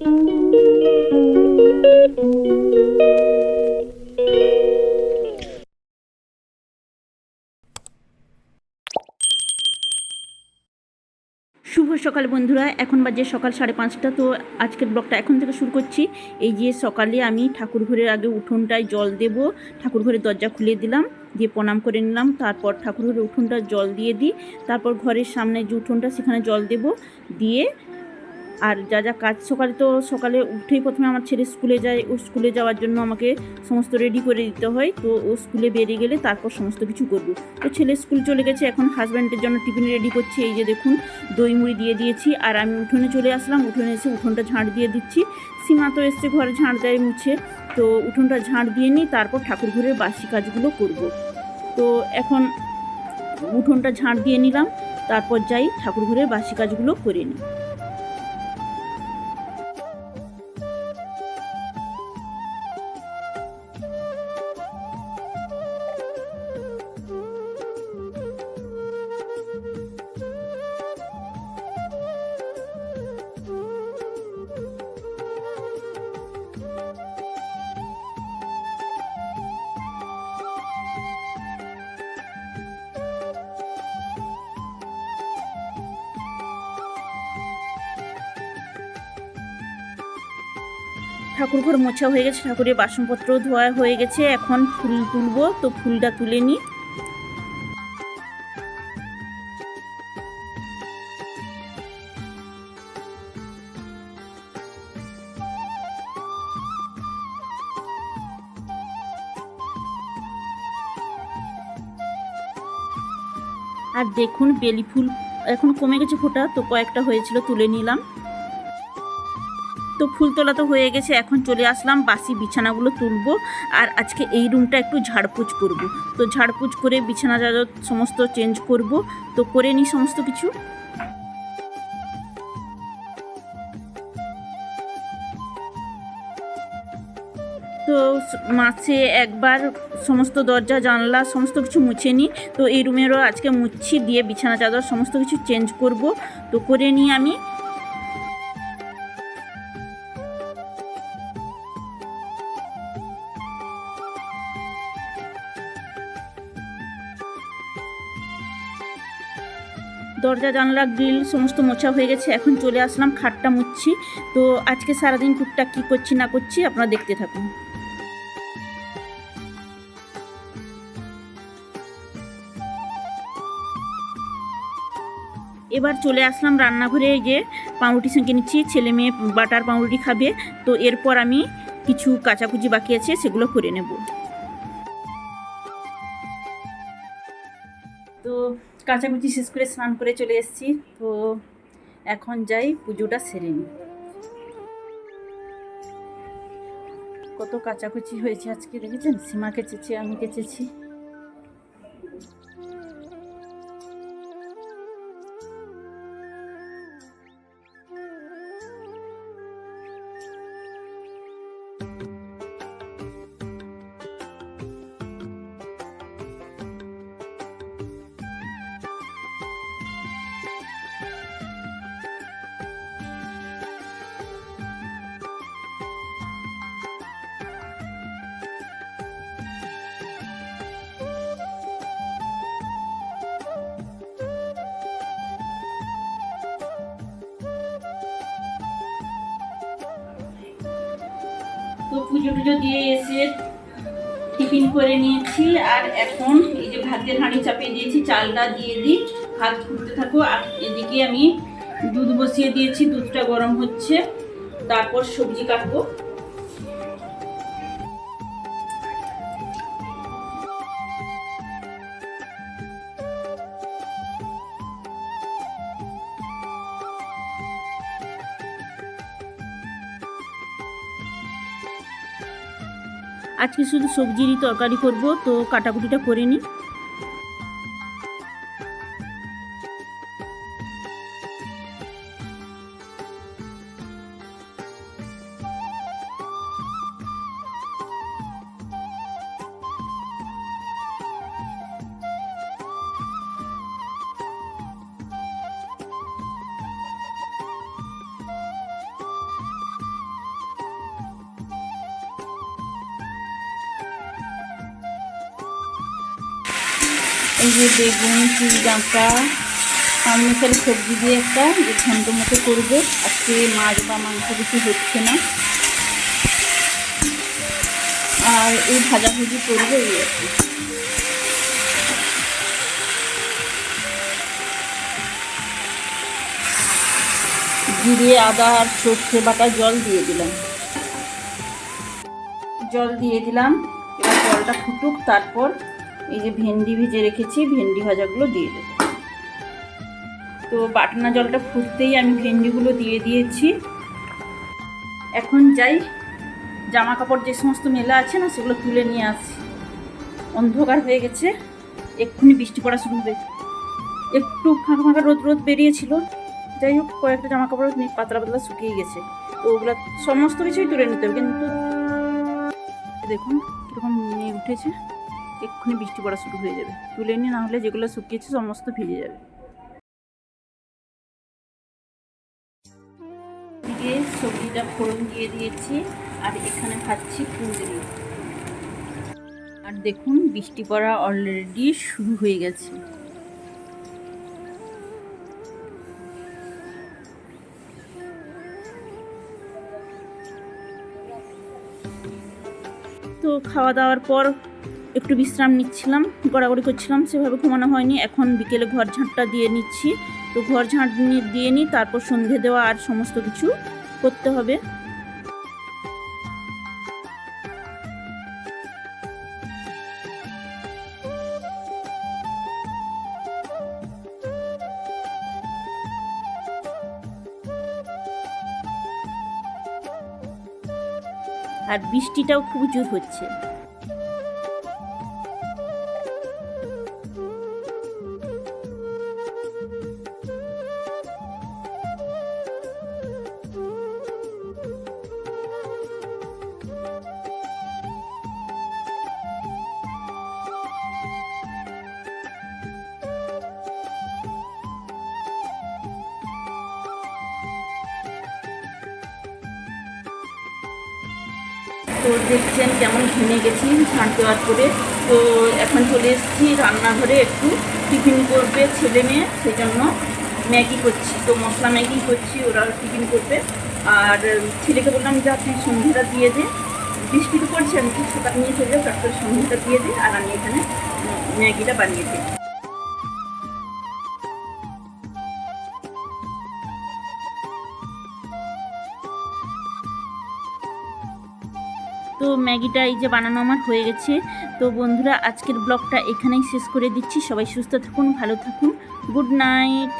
শুভ সকাল বন্ধুরা, এখন বাজে সকাল সাড়ে পাঁচটা, তো আজকের ব্লগটা এখন থেকে শুরু করছি। এই যে সকালে আমি ঠাকুর ঘরের আগে উঠোনটায় জল দেব, ঠাকুর ঘরের দরজা খুলে দিলাম, দিয়ে প্রণাম করে নিলাম, তারপর ঠাকুর ঘরের উঠোনটা জল দিয়ে দিই, তারপর ঘরের সামনে যে উঠোনটা, সেখানে জল দেব, দিয়ে আর যা যা কাজ, সকালে তো সকালে উঠেই প্রথমে আমার ছেলে স্কুলে যায়, ও স্কুলে যাওয়ার জন্য আমাকে সমস্ত রেডি করে দিতে হয়। তো ও স্কুলে বেরিয়ে গেলে তারপর সমস্ত কিছু করব। তো ছেলে স্কুল চলে গেছে, এখন হাজব্যান্ডের জন্য টিফিন রেডি করছি। এই যে দেখুন, দই মুড়ি দিয়ে দিয়েছি আর আমি উঠোনে চলে আসলাম। উঠোনে এসে উঠোনটা ঝাঁট দিয়ে দিচ্ছি। সীমা তো এসছে, ঘরে ঝাঁট দেয় মুছে। তো উঠোনটা ঝাঁট দিয়ে নিই তারপর ঠাকুর ঘরের বাসি কাজগুলো করব। তো এখন উঠোনটা ঝাঁট দিয়ে নিলাম। তারপর যাই ঠাকুর ঘরের বাসি কাজগুলো করে নিই। ঠাকুর ঘর মোছা হয়ে গেছে, ঠাকুরের বাসনপত্র ধোয়া হয়ে গেছে, এখন ফুল তুলবো, তো ফুলটা তুলে নিই আর দেখুন বেলি ফুল, এখন কমে গেছে ফোটা, তো কয়েকটা হয়েছিল, তুলে নিলাম। তো ফুল তোলা তো হয়ে গেছে, এখন চলে আসলাম, বাসি বিছানাগুলো তুলবো, আর আজকে এই রুমটা একটু ঝাড়পুছ করব। তো ঝাড়পুছ করে বিছানা চাদর সমস্ত চেঞ্জ করব, তো করে নিই সমস্ত কিছু। তো মাসে একবার সমস্ত দরজা, জানলা, সমস্ত কিছু মুছে নিই, তো এই রুমেরও আজকে মুছি দিয়ে বিছানা চাদর সমস্ত কিছু চেঞ্জ করব, তো করে নিই আমি। দরজা, জানলা, গ্রিল সমস্ত মোছা হয়ে গেছে। এখন চলে আসলাম খাটটা মুচ্ছি তো আজকে সারাদিন টুকটাক কী করছি, না করছি আপনারা দেখতে থাকুন। এবার চলে আসলাম রান্নাঘরে, এই যে পাউরুটি সেঁকে নিচ্ছি। ছেলে মেয়ে বাটার পাউরুটি খাবে। তো এরপর আমি কিছু কাচাকুচি বাকি আছে, সেগুলো করে নেব। তো কাচাকুচি শেষ করে স্নান করে চলে এসেছি। তো এখন যাই, পুজোটা সেরে নি কত কাচাকুচি হয়েছে আজকে, দেখেছেন? সীমাকে কেচেছে আমি কেচেছি। তো পুজো টুজো দিয়ে এসে টিফিন করে নিয়েছি। আর এখন এই যে ভাতের হাঁড়ি চাপিয়ে দিয়েছি, চালটা দিয়ে দিই। ভাত ফুটতে থাকো। আর এদিকে আমি দুধ বসিয়ে দিয়েছি, দুধটা গরম হচ্ছে। তারপর সবজি কাটবো। আজকে শুধু সবজিরই তরকারি করব তো কাটাকুটিটা করে নিই। এই যে বেগুন চুল ডাঁকা পাঁচমিশালি সবজি দিয়ে একটা যে ঘন্ট মতো করবে। আজকে মাছ বা মাংস কিছু হচ্ছে না। আর এই ভাজাভুজি করবে এই আর। জিরে, আদা আর সর্ষে বাটা জল দিয়ে দিলাম। জল দিয়ে দিলাম। এবার জলটা ফুটুক, তারপর এই যে ভেন্ডি ভেজে রেখেছি, ভেন্ডি ভাজাগুলো দিয়ে দেবো। তো বাটনা জলটা ফুটতেই আমি ভেন্ডিগুলো দিয়ে দিয়েছি। এখন যাই জামা কাপড় যে সমস্ত মেলা আছে না, সেগুলো তুলে নিয়ে আসি। অন্ধকার হয়ে গেছে, এক্ষুনি বৃষ্টি পড়া শুরু হবে। একটু ফাঁকা ফাঁকা রোদ রোদ বেরিয়েছিল। যাই হোক, কয়েকটা জামা কাপড় পাতলা পাতলা শুকিয়ে গেছে। তো ওগুলো সমস্ত কিছুই তুলে নিতে হবে, কিন্তু দেখুন কীরকম মেয়ে উঠেছে। এক্ষুনি বৃষ্টি পড়া শুরু হয়ে যাবে। তুলে নিয়ে না হলে যেগুলো শুকিয়েছে সমস্ত ভিজে যাবে। সবজিটা ফোড়ন দিয়ে দিয়েছি, আর এখানে খাচ্ছি কুঁদরি। আর দেখুন, বৃষ্টি পড়া অলরেডি শুরু হয়ে গেছে। তো খাওয়া দাওয়ার পর একটু বিশ্রাম নিচ্ছিলাম, গড়াগড়ি করছিলাম, সেভাবে ঘুমানো হয়নি। এখন বিকেলে ঘর ঝাঁটটা দিয়ে নিচ্ছি। তো ঘর ঝাঁট দিয়ে নিই, তারপর সন্ধে দেওয়া আর সমস্ত কিছু করতে হবে। আর বৃষ্টিটাও খুব জোর হচ্ছে। তো দেখছেন কেমন ঘেমে গেছি ঝাঁট দেওয়ার পরে। তো এখন চলে এসেছি রান্নাঘরে একটু টিফিন করবে ছেলে মেয়ে, সেই জন্য ম্যাগি করছি। তো মশলা ম্যাগি করছি, ওরা টিফিন করবে। আর ছেলেকে বললাম, যে আপনি সন্ধ্যাটা দিয়ে দে। বৃষ্টি তো পড়ছে, আমি নিয়ে চলে যাও তারপরে সন্ধ্যাটা দিয়ে দে, আর আমি এখানে ম্যাগিটা বানিয়ে দিই। ম্যাগিটা এই যে বানানো আমার হয়ে গেছে। তো বন্ধুরা, আজকের ব্লগটা এখানেই শেষ করে দিচ্ছি। সবাই সুস্থ থাকুন, ভালো থাকুন। Good night.